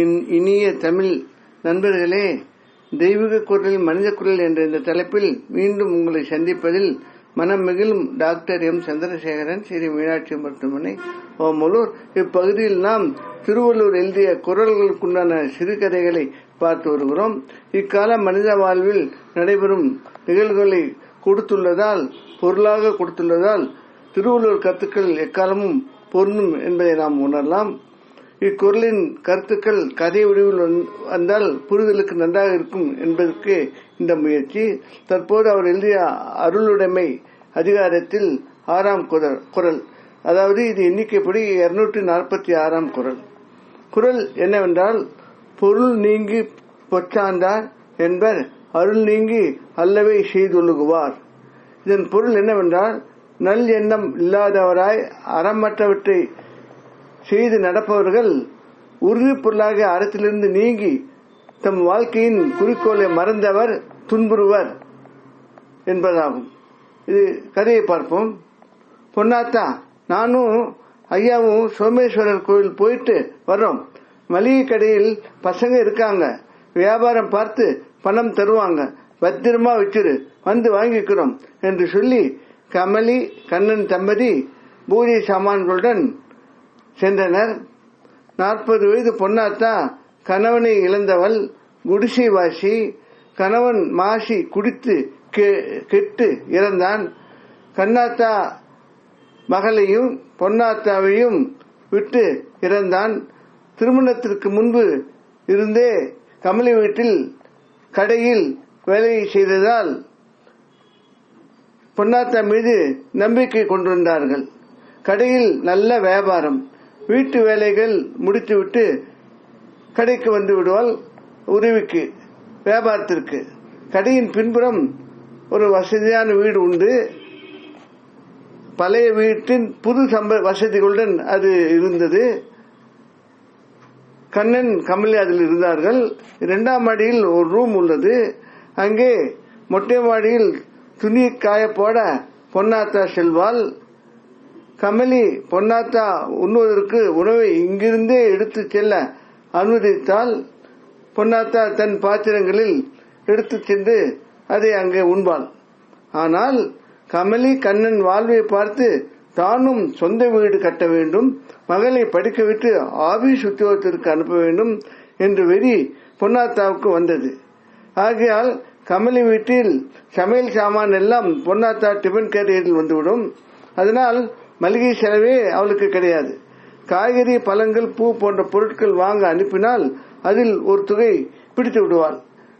என் இனிய தமிழ் நண்பர்களே தெய்வீக குரல் மனித குரல் என்ற இந்த தலைப்பில் மீண்டும் உங்களை சந்திப்பதில் மனம் மிகிலும் டாக்டர் எம். சந்திரசேகரன் ஸ்ரீ மீனாட்சி மருத்துவமனை ஓமலூர். இப்பகுதியில் நாம் திருவள்ளூர் எழுதிய குரல்களுக்குண்டான சிறுகதைகளை பார்த்து வருகிறோம். இக்கால மனித வாழ்வில் நடைபெறும் நிகழ்வுகளை கொடுத்துள்ளதால் பொருளாக கொடுத்துள்ளதால் திருவள்ளுவர் கருத்துக்கள் எக்காலமும் பொருந்தும் என்பதை நாம் உணரலாம். இக்குரலின் கருத்துக்கள் கதை வடிவில் வந்தால் புரிதலுக்கு நன்றாக இருக்கும் என்பதற்கு இந்த முயற்சி. தற்போது அவர் எழுதிய அருளுடைமை அதிகாரத்தில் ஆறாம் குரல் அதாவது இது எண்ணிக்கைப்படி இருநூற்றி நாற்பத்தி ஆறாம் குரல் குரல் என்னவென்றால் பொருள் நீங்கி பொச்சாண்டார் என்பர் அருள் நீங்கி அல்லவை செய்தொழுகுவார். இதன் பொருள் என்னவென்றால் நல் எண்ணம் இல்லாதவராய் அறமற்றவற்றை செய்து நடப்பவர்கள் உறுதி பொருளாக அறத்திலிருந்து நீங்கி தம் வாழ்க்கையின் குறிக்கோளை மறந்தவர் துன்புறுவர் என்பதாகும். இது கதையை பார்ப்போம். பொன்னாத்தா நானும் ஐயாவும் சோமேஸ்வரர் கோயில் போயிட்டு வர்றோம். மளிகை கடையில் பசங்க இருக்காங்க. வியாபாரம் பார்த்து பணம் தருவாங்க. பத்திரமா வச்சிரு வந்து வாங்கிக்கிறோம் என்று சொல்லி கமலி கண்ணன் தம்பதி பூஜை சாமான்களுடன் சென்றனர். நாற்பது வயது பொன்னாத்தா கணவனை இழந்தவள் குடிசை வாசி கணவன் மாசி குடித்து கெட்டு இறந்தான். கண்ணாத்தா மகளையும் பொன்னாத்தாவையும் விட்டு இறந்தான். திருமணத்திற்கு முன்பு இருந்தே கமலி வீட்டில் கடையில் வேலை செய்ததால் பொன்னாத்தா மீது நம்பிக்கை கொண்டிருந்தார்கள். கடையில் நல்ல வியாபாரம். வீட்டு வேலைகள் முடித்துவிட்டு கடைக்கு வந்து விடுவாள் உதவிக்கு வியாபாரத்திற்கு. கடையின் பின்புறம் ஒரு வசதியான வீடு உண்டு. பழைய வீட்டின் புது சம்ப வசதிகளுடன் அது இருந்தது. கண்ணன் கமலி அதில் இருந்தார்கள். இரண்டாம் மாடியில் ஒரு ரூம் உள்ளது. அங்கே மொட்டை மாடியில் துணி காய போட பொன்னாத்தா செல்வாள். கமலி பொன்னாத்தா உண்ணுவதற்கு உணவை இங்கிருந்தே எடுத்து செல்ல அனுமதித்தால் பொன்னாத்தா தன் பாத்திரங்களில் எடுத்து சென்று அதை அங்கே உண்பாள். ஆனால் கமலி கண்ணன் வாழ்வை பார்த்து தானும் சொந்த வீடு கட்ட வேண்டும் மகளை படிக்க விட்டு ஆபீஸ் உத்தியோகத்திற்கு அனுப்ப வேண்டும் என்று வெறி பொன்னாத்தாவுக்கு வந்தது. ஆகையால் கமலி வீட்டில் சமையல் சாமான் எல்லாம் பொன்னாத்தா டிபன் கேரியரில் வந்துவிடும். அதனால் மளிகை செலவே அவளுக்கு கிடையாது. காய்கறி பழங்கள் பூ போன்ற பொருட்கள் வாங்க அனுப்பினால் அதில் ஒரு தொகை பிடித்து விடுவாள்.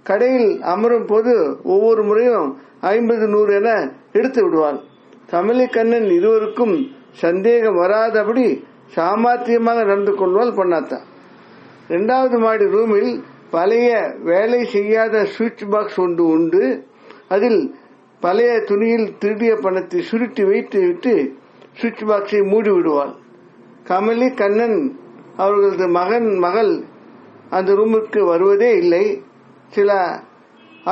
கடையில் அமரும் போது ஒவ்வொரு முறையும் ஐம்பது நூறு என எடுத்து விடுவாள். தமிழிக்கண்ணன் இருவருக்கும் சந்தேகம் வராதபடி சாமர்த்தியமாக நடந்து கொள்வாள் பொன்னாத்தா. இரண்டாவது மாடி ரூமில் பழைய வேலை செய்யாத சுவிட்ச் பாக்ஸ் ஒன்று உண்டு. அதில் பழைய துணியில் திருடிய பணத்தை சுருட்டி வைத்து விட்டு சுவிட்ச் பாக்ஸை மூடி விடுவாள் கமலி கண்ணன் அவர்களது மகன் மகள் அந்த ரூமுக்கு வருவதே இல்லை. சில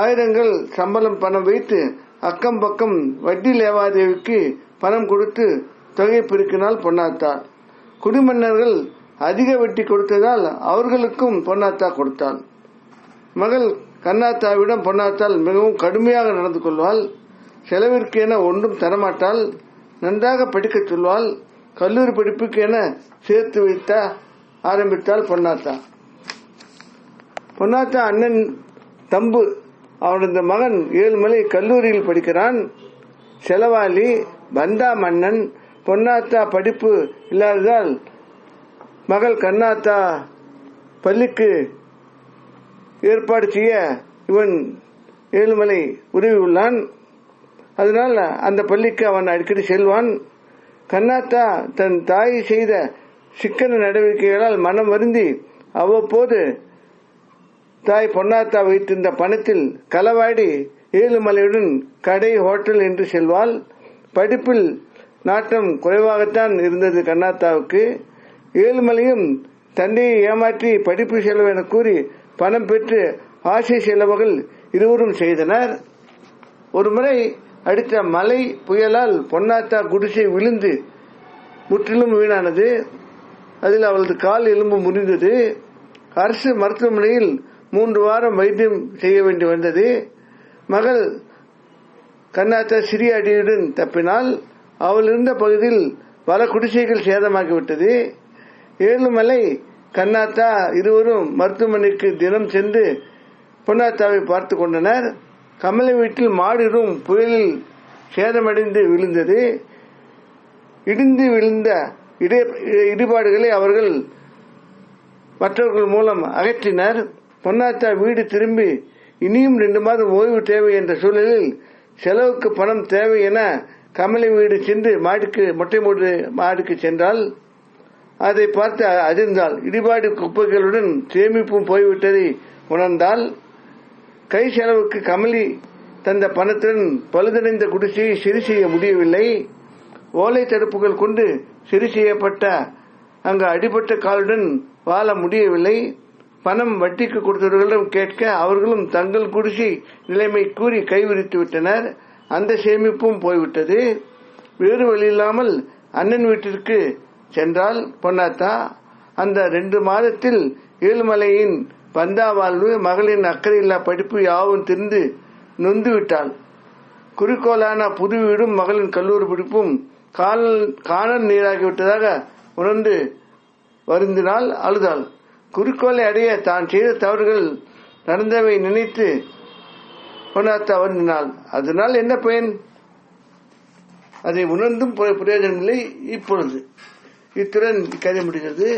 ஆயிரங்கள் சம்பளம் பணம் வைத்து அக்கம் பக்கம் வட்டி லேவாதேவிக்கு பணம் கொடுத்து தொகை பெருக்கினால் பொன்னாத்தாள். குடிமன்னர்கள் அதிக வட்டி கொடுத்ததால் அவர்களுக்கும் பொன்னாத்தா கொடுத்தாள் மகள் கண்ணாத்தாவிடம் பொன்னாத்தால் மிகவும் கடுமையாக நடந்து கொள்வாள். செலவிற்கு என ஒன்றும் தரமாட்டாள். நன்றாக படிக்க சொல்வாள். கல்லூரி படிப்புக்கு என சேர்த்து வைத்த ஆரம்பித்தாள் பொன்னாத்தா. பொன்னாத்தா அண்ணன் தம்பு அவனது மகன் ஏழுமலை கல்லூரியில் படிக்கிறான். செலவாளி பந்தா மன்னன் பொன்னாத்தா படிப்பு இல்லாததால் மகள் கண்ணாத்தா பள்ளிக்கு ஏற்பாடு செய்ய இவன் ஏழுமலை உதவி உள்ளான். அதனால் அந்த பள்ளிக்கு அவன் அடிக்கடி செல்வான். கண்ணாத்தா தன் தாய் செய்த சிக்கன நடவடிக்கைகளால் மனம் வருந்தி அவ்வப்போது தாய் பொன்னாத்தா வைத்திருந்த பணத்தில் களவாடி ஏழுமலையுடன் கடை ஹோட்டல் என்று செல்வாள். படிப்பில் நாட்டம் குறைவாகத்தான் இருந்தது கண்ணாத்தாவுக்கு. ஏழுமலையும் தந்தையை ஏமாற்றி படிப்பு செலவு என கூறி பணம் பெற்று ஆசை செலவுகள் இருவரும் செய்தனர். ஒருமுறை அடித்த மலை புயலால் பொன்னாத்தா குடிசை விழுந்து முற்றிலும் வீணானது. அதில் அவளது கால் எலும்பு முறிந்தது. அரசு மருத்துவமனையில் மூன்று வாரம் வைத்தியம் செய்ய வேண்டி வந்தது. மகள் கண்ணாத்தா சிறிய அடியுடன் தப்பினால் அவள் இருந்த பகுதியில் பல குடிசைகள் சேதமாகிவிட்டது. ஏழுமலை கண்ணாத்தா இருவரும் மருத்துவமனைக்கு தினம் சென்று பொன்னாத்தாவை பார்த்து கொண்டனர். கமலை வீட்டில் மாடிடும் புயலில் சேதமடைந்து விழுந்தது. இடிந்து விழுந்த இடிபாடுகளை அவர்கள் மற்றவர்கள் மூலம் அகற்றினர். பொன்னாத்தா வீடு திரும்பி இனியும் ரெண்டு மாதம் ஓய்வு தேவை என்ற சூழலில் செலவுக்கு பணம் தேவை என கமலை வீடு சென்று மாடிக்கு மொட்டை மூடு மாடிக்கு சென்றால் அதை பார்த்து அதிர்ந்தால் இடிபாடு குப்பைகளுடன் சேமிப்பும் போய்விட்டதை உணர்ந்தால் கை செலவுக்கு கமலி தந்த பணத்துடன் பழுதடைந்த குடிசையை சரி செய்ய முடியவில்லை. ஓலை தடுப்புகள் கொண்டு சரி செய்யப்பட்ட அங்கு அடிபட்ட காலுடன் வாழ முடியவில்லை. பணம் வட்டிக்கு கொடுத்தவர்களிடம் கேட்க அவர்களும் தங்கள் குடிசை நிலைமை கூறி கைவிரித்து விட்டனர். அந்த சேமிப்பும் போய்விட்டது. வேறு வழி இல்லாமல் அண்ணன் வீட்டிற்கு சென்றால் பொன்னாத்தா. அந்த ரெண்டு மாதத்தில் ஏழுமலையின் பந்தா வாழ்வு மகளின் அக்கறையில்லா படிப்பு யாவும் திரிந்து நொந்து விட்டாள். குறிக்கோளான புது வீடும் மகளின் கல்லூரி படிப்பும் காணல் நீராகிவிட்டதாக உணர்ந்து வருந்தினால் அழுதாள். குறிக்கோளை அடைய தான் செய்த தவறுகள் நடந்தவை நினைத்து உணர்த்த வருந்தினாள் அதனால் என்ன பயன்? அதை உணர்ந்தும் பிரயோஜனமில்லை. இப்பொழுது இத்துடன் கதை முடிகிறது.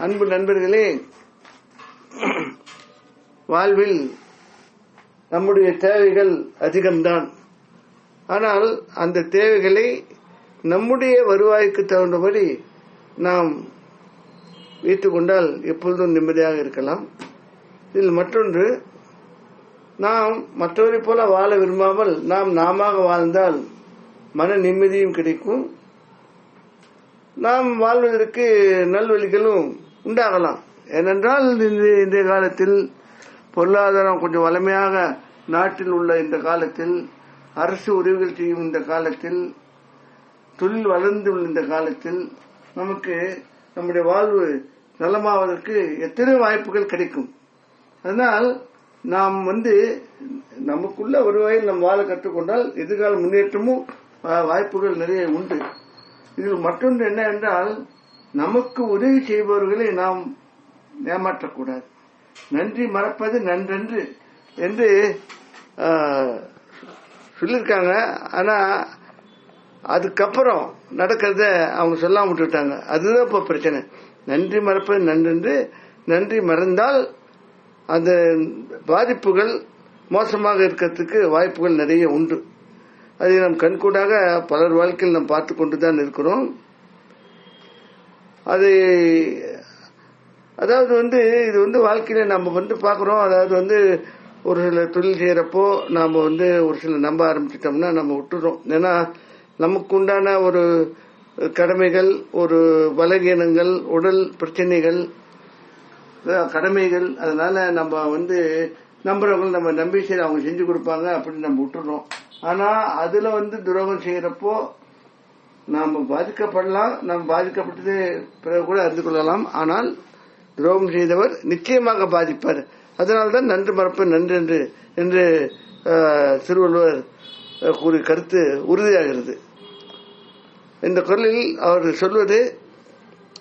அன்பு நண்பர்களே வாழ்வில் நம்முடைய தேவைகள் அதிகம்தான். ஆனால் அந்த தேவைகளை நம்முடைய வருவாய்க்கு தகுந்தபடி நாம் வைத்துக்கொண்டால் எப்பொழுதும் நிம்மதியாக இருக்கலாம். இதில் மற்றொன்று நாம் மற்றவரை போல வாழ விரும்பாமல் நாம் நாம வாழ்ந்தால் மன நிம்மதியும் கிடைக்கும். நாம் வாழ்வதற்கு நல்வழிகளும் உண்டாகலாம். ஏனென்றால் இன்றைய காலத்தில் பொருளாதாரம் கொஞ்சம் வலிமையாக நாட்டில் உள்ள இந்த காலத்தில் அரசு உதவிகள் செய்யும் இந்த காலத்தில் தொழில் வளர்ந்து உள்ள இந்த காலத்தில் நமக்கு நம்முடைய வாழ்வு நலமாவதற்கு எத்தனை வாய்ப்புகள் கிடைக்கும்? அதனால் நாம் வந்து நமக்குள்ள வருவாயில் நம் வாழ கற்றுக்கொண்டால் எதிர்கால முன்னேற்றமும் வாய்ப்புகள் நிறைய உண்டு. இதில் மற்றொன்று என்ன என்றால் நமக்கு உதவி செய்பவர்களை நாம் ஏமாற்றக்கூடாது. நன்றி மறப்பது நன்றென்று என்று சொல்லியிருக்காங்க. ஆனா அதுக்கப்புறம் நடக்கிறத அவங்க சொல்லாம விட்டுட்டாங்க. அதுதான் இப்போ பிரச்சனை. நன்றி மறப்பது நன்றென்று நன்றி மறந்தால் அந்த பாதிப்புகள் மோசமாக இருக்கிறதுக்கு வாய்ப்புகள் நிறைய உண்டு. அதை நாம் கண்கூடாக பலர் வாழ்க்கையில் நாம் பார்த்து கொண்டு தான் இருக்கிறோம். அது அதாவது வந்து இது வந்து வாழ்க்கையில நம்ம வந்து பார்க்குறோம். அதாவது வந்து ஒரு சில தொழில் செய்யறப்போ நாம வந்து ஒரு சில நம்ப ஆரம்பிச்சிட்டோம்னா நம்ம விட்டுறோம். ஏன்னா நமக்கு உண்டான ஒரு கடமைகள் ஒரு பலகீனங்கள் உடல் பிரச்சனைகள் கடமைகள் அதனால நம்ம வந்து நம்புறவங்க நம்ம நம்பி சரி அவங்க செஞ்சு கொடுப்பாங்க அப்படின்னு நம்ம விட்டுறோம். ஆனா அதுல வந்து துரோகம் செய்யறப்போ நாம பாதிக்கப்படலாம் நாம் பாதிக்கப்பட்டது பிறகு கூட அறிந்து கொள்ளலாம். ஆனால் துரோகம் செய்தவர் நிச்சயமாக பாதிப்பார். அதனால்தான் நன்று மறப்ப நன்று என்று என்று திருவள்ளுவர் கூறிய கருத்து உறுதியாகிறது. இந்த குரலில் அவர் சொல்வது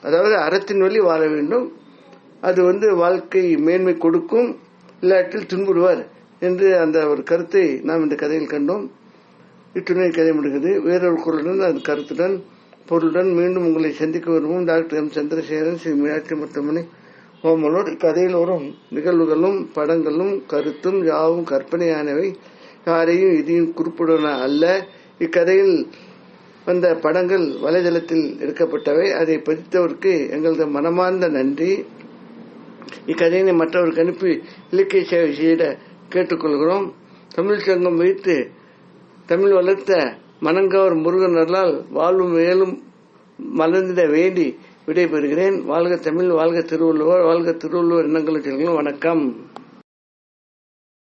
அதாவது அறத்தின் வழி வாழ வேண்டும் அது வந்து வாழ்க்கை மேன்மை கொடுக்கும் இல்லாட்டில் துன்புறுவார் என்று அந்த ஒரு கருத்தை நாம் இந்த கதையில் கண்டோம். இத்துணை கதை முடிகிறது. வேறொரு குரலுடன் அந்த கருத்துடன் பொருளுடன் மீண்டும் உங்களை சந்திக்க வருவோம். Doctor M. சந்திரசேகரன் ஸ்ரீ மீனாட்சி மருத்துவமனை ஓமலோர் இக்கதையில் வரும் நிகழ்வுகளும் படங்களும் கருத்தும் யாவும் கற்பனையானவை. யாரையும் இதையும் குறிப்பிடுவன அல்ல. இக்கதையில் வந்த படங்கள் வலைதளத்தில் எடுக்கப்பட்டவை. அதை பதித்தவருக்கு எங்களது மனமார்ந்த நன்றி. இக்கதையினை மற்றவருக்கு அனுப்பி இலக்கிய சேவை செய்த கேட்டுக்கொள்கிறோம். தமிழ் சங்கம் வைத்து தமிழ் வளர்த்த மனங்கவர் முருகன் அருளால் வாழ்வும் மேலும் மலர்ந்திட வேண்டி விடைபெறுகிறேன். வாழ்க தமிழ் வாழ்க திருவள்ளுவர் வாழ்க திருவள்ளுவர் எண்ணங்களும் வணக்கம்.